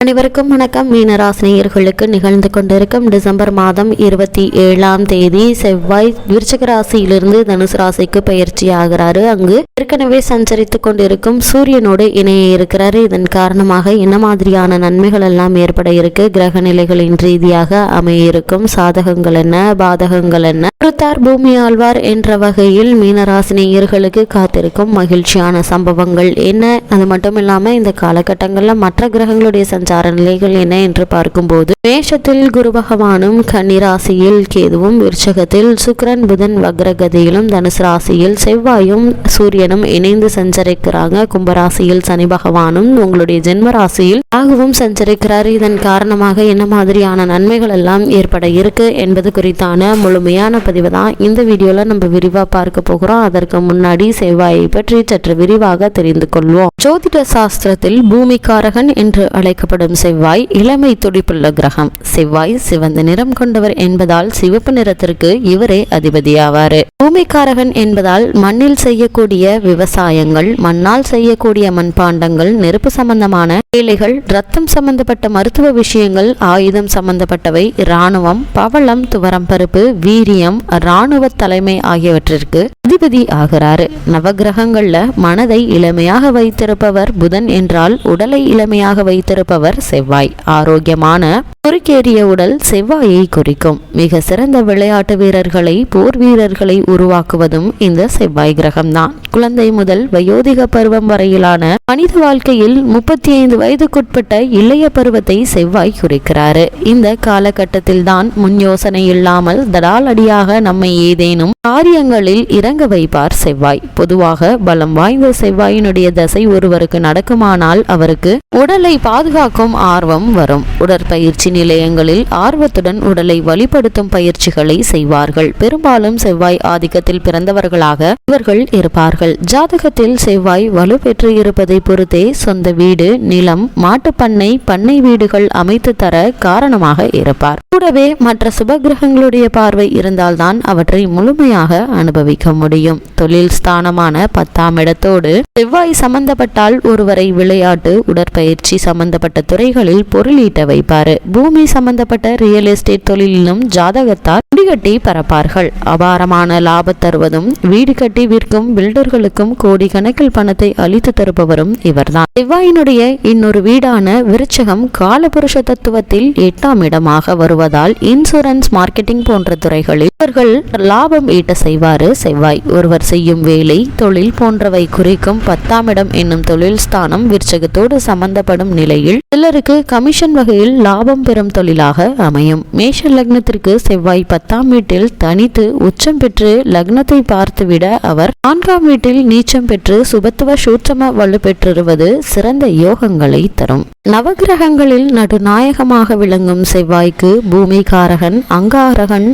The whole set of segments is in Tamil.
அனைவருக்கும் வணக்கம். மீனராசினியர்களுக்கு நிகழ்ந்து கொண்டிருக்கும் டிசம்பர் மாதம் இருபத்தி ஏழாம் தேதி செவ்வாய் விருச்சக ராசியிலிருந்து தனுசு ராசிக்கு பயிற்சி ஆகிறாரு. அங்கு ஏற்கனவே சஞ்சரித்து கொண்டிருக்கும் சூரியனோடு இணைய இருக்கிறாரு. இதன் காரணமாக என்ன மாதிரியான நன்மைகள் எல்லாம் ஏற்பட இருக்கு? கிரக நிலைகளின் ரீதியாக அமையிருக்கும் சாதகங்கள் என்ன? பாதகங்கள் என்ன? பொறுத்தார் பூமி ஆழ்வார் என்ற வகையில் மீனராசினியர்களுக்கு காத்திருக்கும் மகிழ்ச்சியான சம்பவங்கள் என்ன? அது மட்டும் இல்லாம இந்த காலகட்டங்களில் மற்ற கிரகங்களுடைய சஞ்சார நிலைகள் என்ன என்று பார்க்கும்போது மேஷத்தில் குரு பகவானும் கன்னிராசியில் கேதுவும் விருச்சகத்தில் சுக்கரன் புதன் வக்ரகதியிலும் தனுசு ராசியில் செவ்வாயும் சூரியனும் இணைந்து சஞ்சரிக்கிறாங்க. கும்பராசியில் சனி பகவானும் உங்களுடைய ஜென்ம ராசியில் ராகுவும் சஞ்சரிக்கிறார். இதன் காரணமாக என்ன மாதிரியான நன்மைகள் எல்லாம் ஏற்பட இருக்கு என்பது குறித்தான முழுமையான பதிவு தான் இந்த வீடியோல நம்ம விரிவா பார்க்க போகிறோம். அதற்கு முன்னாடி செவ்வாயை பற்றி சற்று விரிவாக தெரிந்து கொள்வோம். ஜோதிட சாஸ்திரத்தில் பூமிக்காரகன் என்று அழைக்கப்படும் செவ்வாய் இளமை துடிப்புள்ள கிரகம். செவ்வாய் சிவந்த நிறம் கொண்டவர் என்பதால் சிவப்பு நிறத்திற்கு இவரே அதிபதியாவார். பூமிக்காரகன் என்பதால் மண்ணில் செய்யக்கூடிய விவசாயங்கள் மண்ணால் செய்யக்கூடிய மண்பாண்டங்கள் நெருப்பு சம்பந்தமான வேலைகள் ரத்தம் சம்பந்தப்பட்ட மருத்துவ விஷயங்கள் ஆயுதம் சம்பந்தப்பட்டவை இராணுவம் பவளம் துவரம் பருப்பு வீரியம் இராணுவ தலைமை ஆகியவற்றிற்கு அதிபதி ஆகிறாரு. நவகிரகங்கள்ல மனதை இளமையாக வைத்திருப்பவர் புதன் என்றால் உடலை இளமையாக வைத்திருப்பவர் செவ்வாய். ஆரோக்கியமான குறுக்கேறிய உடல் செவ்வாயை குறிக்கும். மிக சிறந்த விளையாட்டு வீரர்களை போர் வீரர்களை உருவாக்குவதும் இந்த செவ்வாய் கிரகம்தான். குழந்தை முதல் வயோதிக பருவம் வரையிலான மனித வாழ்க்கையில் முப்பத்தி ஐந்து வயதுக்குட்பட்ட இளைய பருவத்தை செவ்வாய் குறிக்கிறாரு. இந்த காலகட்டத்தில் தான் முன் யோசனை இல்லாமல் தடாலடியாக நம்மை ஏதேனும் காரியங்களில் இறங்க வைப்பார் செவ்வாய். பொதுவாக பலம் வாய்ந்த செவ்வாயினுடைய தசை ஒருவருக்கு நடக்குமானால் அவருக்கு உடலை பாதுகாக்கும் ஆர்வம் வரும். உடற்பயிற்சி நிலையங்களில் ஆர்வத்துடன் உடலை வழிபடுத்தும் பயிற்சிகளை செய்வார்கள். பெரும்பாலும் செவ்வாய் ஆதிக்கத்தில் பிறந்தவர்களாக இவர்கள் இருப்பார்கள். ஜாதகத்தில் செவ்வாய் வலுப்பெற்று இருப்பதை பொறுத்தே சொந்த வீடு நிலம் மாட்டுப்பண்ணை பண்ணை வீடுகள் அமைத்து தர காரணமாக இருப்பார். கூடவே மற்ற சுபகிரகங்களுடைய பார்வை இருந்தால்தான் அவற்றை முழுமையாக அனுபவிக்க முடியும். தொழில் ஸ்தானமான பத்தாம் இடத்தோடு செவ்வாய் சம்பந்தப்பட்டால் ஒருவரை விளையாட்டு உடற்பயிற்சி சம்பந்தப்பட்ட துறைகளில் பொருளீட்ட வைப்பாரு. பூமி சம்பந்தப்பட்ட ரியல் எஸ்டேட் தொழிலிலும் ஜாதகத்தால் முடிகட்டி பரப்பார்கள். அபாரமான லாபம் தருவதும் வீடு கட்டி விற்கும் பில்டர்களுக்கும் கோடிக்கணக்கில் பணத்தை அளித்து தருபவரும் இவர்தான். செவ்வாயினுடைய இன்னொரு வீடான விருச்சகம் காலபுருஷ தத்துவத்தில் எட்டாம் இடமாக வருவதால் இன்சூரன்ஸ் மார்க்கெட்டிங் போன்ற துறைகளில் இவர்கள் லாபம் ஈட்ட செய்வாரு செவ்வாய். ஒருவர் செய்யும் வேலை தொழில் போன்றவை குறிக்கும் பத்தாம் இடம் என்னும் தொழில் ஸ்தானம் விற்சகத்தோடு சம்பந்தப்படும் நிலையில் சிலருக்கு கமிஷன் வகையில் லாபம் பெறும் தொழிலாக அமையும். மேஷ லக்னத்திற்கு செவ்வாய் பத்தாம் வீட்டில் தனித்து உச்சம் பெற்று லக்னத்தை பார்த்துவிட அவர் நான்காம் வீட்டில் நீச்சம் பெற்று சுபத்துவ சூற்றம வலு பெற்றிருவது சிறந்த யோகங்களை தரும். நவகிரகங்களில் நடுநாயகமாக விளங்கும் செவ்வாய்க்கு பூமிகாரகன் அங்காரகன்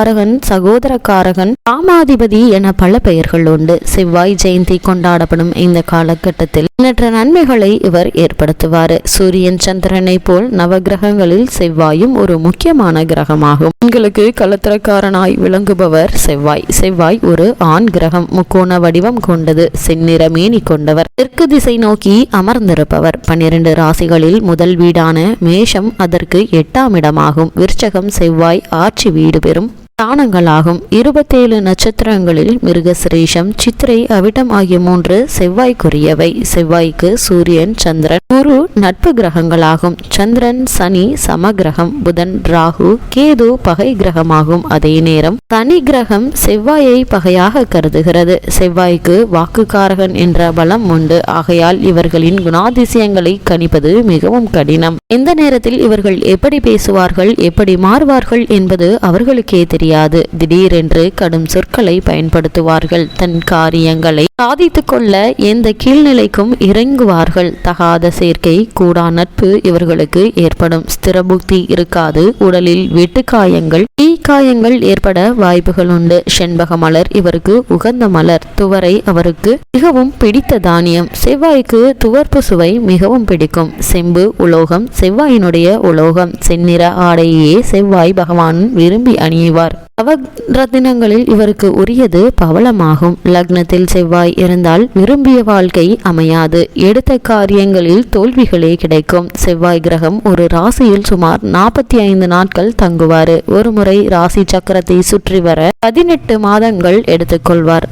மங்களக்காரகன் சகோதரக்காரகன் ராமாதிபதி என பல பெயர்கள் உண்டு. செவ்வாய் ஜெயந்தி கொண்டாடப்படும் இந்த காலகட்டத்தில் எண்ணற்ற நன்மைகளை இவர் ஏற்படுத்துவார். சூரியன் சந்திரனை போல் நவகிரகங்களில் செவ்வாயும் ஒரு முக்கியமான கிரகமாகும். உங்களுக்கு கலத்திரக்காரனாய் விளங்குபவர் செவ்வாய். செவ்வாய் ஒரு ஆண் கிரகம் முக்கோண வடிவம் கொண்டது செந்நிற மேனி கொண்டவர். தெற்கு திசை நோக்கி அமர்ந்திருப்பவர். பன்னிரண்டு ராசிகளில் முதல் வீடான மேஷம் அதற்கு எட்டாம் இடமாகும். விருச்சகம் செவ்வாய் ஆட்சி வீடு பெறும் ஸ்தானங்களாகும். இருபத்தேழு நட்சத்திரங்களில் மிருகசிரேஷம் சித்திரை அவிட்டம் ஆகிய மூன்று செவ்வாய்க்குரியவை. செவ்வாய்க்கு சூரியன் சந்திரன் குரு நட்பு கிரகங்களாகும். சந்திரன் சனி சமகிரகம் புதன் ராகு கேது பகை கிரகமாகும். அதே நேரம் சனி கிரகம் செவ்வாயை பகையாக கருதுகிறது. செவ்வாய்க்கு வாக்குக்காரகன் என்ற பலம் உண்டு. ஆகையால் இவர்களின் குணாதிசயங்களை கணிப்பது மிகவும் கடினம். எந்த நேரத்தில் இவர்கள் எப்படி பேசுவார்கள் எப்படி மாறுவார்கள் என்பது அவர்களுக்கே தெரியாது. திடீரென்று கடும் சொற்களை பயன்படுத்துவார்கள். தன் காரியங்களை சாதித்து கொள்ள எந்த கீழ்நிலைக்கும் இறங்குவார்கள். தகாத சேர்க்கை கூடா நட்பு இவர்களுக்கு ஏற்படும். ஸ்திரபுக்தி இருக்காது. உடலில் வெட்டுக்காயங்கள் தீ காயங்கள் ஏற்பட வாய்ப்புகள் உண்டு செண்பக மலர் இவருக்கு உகந்த மலர். துவரை அவருக்கு மிகவும் பிடித்த தானியம். செவ்வாய்க்கு துவர்ப்பு சுவை மிகவும் பிடிக்கும். செம்பு உலோகம் செவ்வாயினுடைய உலோகம். செந்நிற ஆடையே செவ்வாய் பகவான் விரும்பி அணியுவார். நவரத்தினங்களில் இவருக்கு உரியது பவளமாகும். லக்னத்தில் செவ்வாய் இருந்தால் விரும்பிய வாழ்க்கை அமையாது. எடுத்த காரியங்களில் தோல்விகளே கிடைக்கும். செவ்வாய் கிரகம் ஒரு ராசியில் சுமார் நாற்பத்தி ஐந்து நாட்கள் தங்குவாரு. ஒருமுறை ராசி சக்கரத்தை சுற்றி வர பதினெட்டு மாதங்கள் எடுத்துக்கொள்வார்.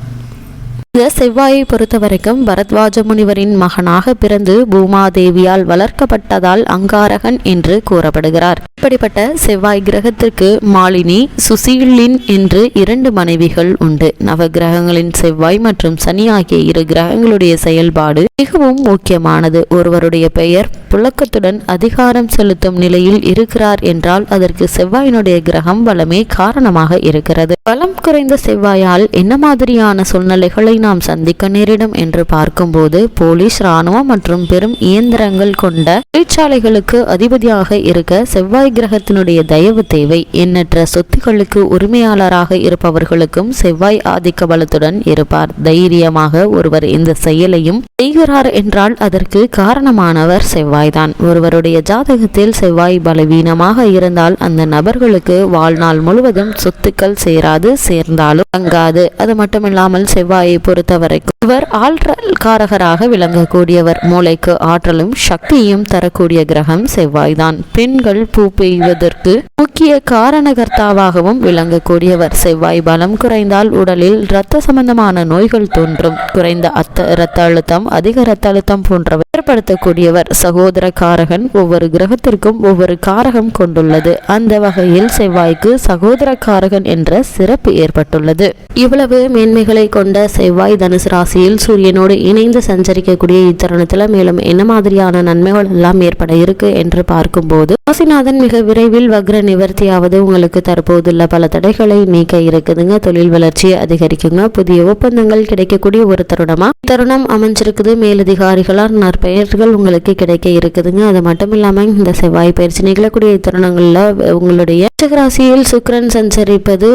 இந்த செவ்வாயை பொறுத்த வரைக்கும் பரத்வாஜ முனிவரின் மகனாக பிறந்து பூமாதேவியால் வளர்க்கப்பட்டதால் அங்காரகன் என்று கூறப்படுகிறார். இப்படிப்பட்ட செவ்வாய் கிரகத்திற்கு மாலினி சுசீலின் என்று இரண்டு மனைவிகள் உண்டு. நவ கிரகங்களின் செவ்வாய் மற்றும் சனி ஆகிய இரு கிரகங்களுடைய செயல்பாடு மிகவும் முக்கியமானது. ஒருவருடைய பெயர் புழக்கத்துடன் அதிகாரம் செலுத்தும் நிலையில் இருக்கிறார் என்றால் அதற்கு செவ்வாயினுடைய கிரகம் வளமே காரணமாக இருக்கிறது. பலம் குறைந்த செவ்வாயால் என்ன மாதிரியான சூழ்நிலைகளை நாம் சந்திக்க நேரிடும் என்று பார்க்கும்போது போலீஸ் இராணுவம் மற்றும் பெரும் இயந்திரங்கள் கொண்ட தொழிற்சாலைகளுக்கு அதிபதியாக இருக்க செவ்வாய் கிரகத்தினுடைய தயவு தேவை. எண்ணற்ற சொத்துக்களுக்கு உரிமையாளராக இருப்பவர்களுக்கும் செவ்வாய் ஆதிக்க பலத்துடன் இருப்பார். தைரியமாக ஒருவர் இந்த செயலையும் செய்கிறார் என்றால் அதற்கு காரணமானவர் செவ்வாய்தான். ஒருவருடைய ஜாதகத்தில் செவ்வாய் பலவீனமாக இருந்தால் அந்த நபர்களுக்கு வாழ்நாள் முழுவதும் சொத்துக்கள் சேராது சேர்ந்தாலும் தங்காது. அது மட்டுமில்லாமல் செவ்வாயை பொறுத்தவரைக்கும் இவர் ஆற்றல் காரகராக விளங்கக்கூடியவர். மூளைக்கு ஆற்றலும் சக்தியும் தரக்கூடிய கிரகம் செவ்வாய்தான். பெண்கள் பூ பெய்வதற்கு முக்கிய காரணகர்த்தாவாகவும் விளங்கக்கூடியவர். செவ்வாய் பலம் குறைந்தால் உடலில் இரத்த சம்பந்தமான நோய்கள் தோன்றும். குறைந்த அத்த இரத்த அழுத்தம் அதிக இரத்த அழுத்தம் போன்றவை ஏற்படுத்தக்கூடியவர் சகோதர காரகன் ஒவ்வொரு கிரகத்திற்கும் ஒவ்வொரு காரகம் கொண்டுள்ளது. அந்த வகையில் செவ்வாய்க்கு சகோதர காரகன் என்ற சிறப்பு ஏற்பட்டுள்ளது. இவ்வளவு மேன்மைகளை கொண்ட செவ்வாய் தனுசு ராசியில் சூரியனோடு இணைந்து சஞ்சரிக்கக்கூடிய இத்தருணத்தில் மேலும் என்ன மாதிரியான நன்மைகள் எல்லாம் ஏற்பட இருக்கு என்று பார்க்கும்போது ராசிநாதன் மிக விரைவில் வக்ர நிவர்த்தியாவது உங்களுக்கு தற்போதுள்ள பல தடைகளை நீக்க இருக்குதுங்க. தொழில் வளர்ச்சியை அதிகரிக்குங்க. புதிய ஒப்பந்தங்கள் கிடைக்கக்கூடிய ஒரு தருணமா? தருணம் அமைஞ்சிருக்குது. மேலதிகாரிகளால் நற்பெயர்கள் உங்களுக்கு கிடைக்க இருக்குதுங்க. அது மட்டும் இல்லாமல் இந்த செவ்வாய் பயிற்சி நிகழக்கூடிய தருணங்களில் உங்களுடைய ராசியில் சுக்கரன் சஞ்சரிப்பது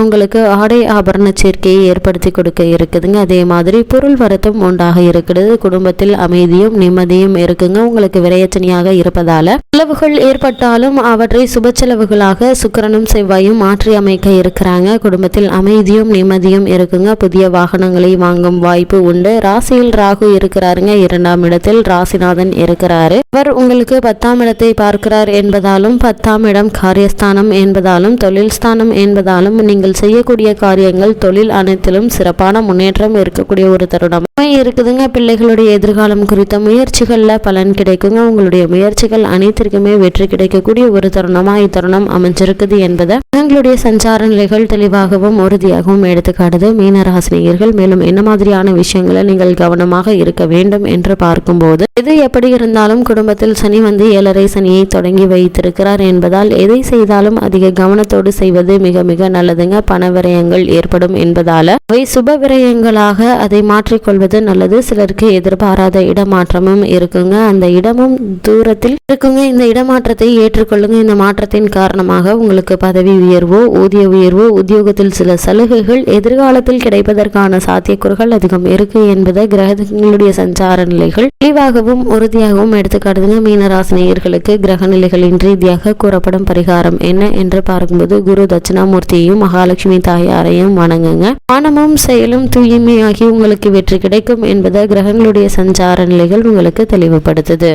உங்களுக்கு ஆடை ஆபரண சேர்க்கையை ஏற்படுத்தி கொடுக்க இருக்குதுங்க. அதே மாதிரி பொருள் வரத்தும் உண்டாக இருக்கிறது. குடும்பத்தில் அமைதியும் நிம்மதியும் இருக்குங்க. உங்களுக்கு விரையச்சனையாக இருப்பதால செலவுகள் ஏற்பட்டாலும் அவற்றை சுப செலவுகளாக சுக்கரனும் செவ்வாயும் மாற்றி அமைக்க இருக்கிறாங்க. குடும்பத்தில் அமைதியும் நிம்மதியும் இருக்குங்க. புதிய வாகனங்களை வாங்கும் வாய்ப்பு உண்டு. ராசியில் ராகு இருக்கிறாருங்க. இரண்டாம் இடத்தில் ராசிநாதன் இருக்கிறாரு. அவர் உங்களுக்கு பத்தாம் இடத்தை பார்க்கிறார் என்பதாலும் பத்தாம் இடம் காரியஸ்தானம் என்பதாலும் தொழில் ஸ்தானம் என்பதாலும் நீங்கள் செய்யக்கூடிய காரியங்கள் தொழில் அனைத்திலும் சிறப்பான முன்னேற்றம் இருக்கக்கூடிய ஒரு தருணம். இருக்குதுங்க. பிள்ளைகளுடைய எதிர்காலம் குறித்த முயற்சிகள்ல பலன் கிடைக்குங்க. உங்களுடைய முயற்சிகள் அனைத்திற்குமே வெற்றி கிடைக்கக்கூடிய ஒரு தருணமா இத்தருணம் அமைஞ்சிருக்குது என்பதை உங்களுடைய சஞ்சார நிலைகள் தெளிவாகவும் உறுதியாகவும் எடுத்துக்காட்டுது. மீனராசினியர்கள் மேலும் என்ன மாதிரியான விஷயங்களை நீங்கள் கவனமாக இருக்க வேண்டும் என்று பார்க்கும்போது எது எப்படி இருந்தாலும் குடும்பத்தில் சனி வந்து ஏழரை சனியை தொடங்கி வைத்திருக்கிறார் என்பதால் எதை செய்தாலும் அதிக கவனத்தோடு செய்வது மிக மிக நல்லதுங்க. பண விரயங்கள் ஏற்படும் என்பதால அவை சுப விரயங்களாக அதை மாற்றிக்கொள்வது நல்லது. சிலருக்கு எதிர்பாராத இடமாற்றமும் இருக்குங்க. அந்த இடமும் தூரத்தில் இருக்குங்க. இந்த இடமாற்றத்தை ஏற்றுக்கொள்ளுங்க. இந்த மாற்றத்தின் காரணமாக உங்களுக்கு பதவி உயர்வோ ஊதிய உயர்வோ உத்தியோகத்தில் சில சலுகைகள் எதிர்காலத்தில் கிடைப்பதற்கான சாத்தியக்கூறுகள் அதிகம் இருக்கு என்பதை கிரகங்களுடைய சஞ்சார நிலைகள் தெளிவாகவும் உறுதியாகவும் எடுத்துக்காட்டுதுங்க. மீனராசினியர்களுக்கு கிரக நிலைகளின் ரீதியாக கூறப்படும் பரிகாரம் என்ன என்று பார்க்கும்போது குரு தட்சிணாமூர்த்தியையும் மகாலட்சுமி தாயாரையும் வணங்குங்க. மனமும் செயலும் தூய்மையாகி உங்களுக்கு வெற்றி கிடைக்கும் என்பதை கிரகங்களுடைய சஞ்சார நிலைகள் உங்களுக்கு தெளிவுபடுத்துது.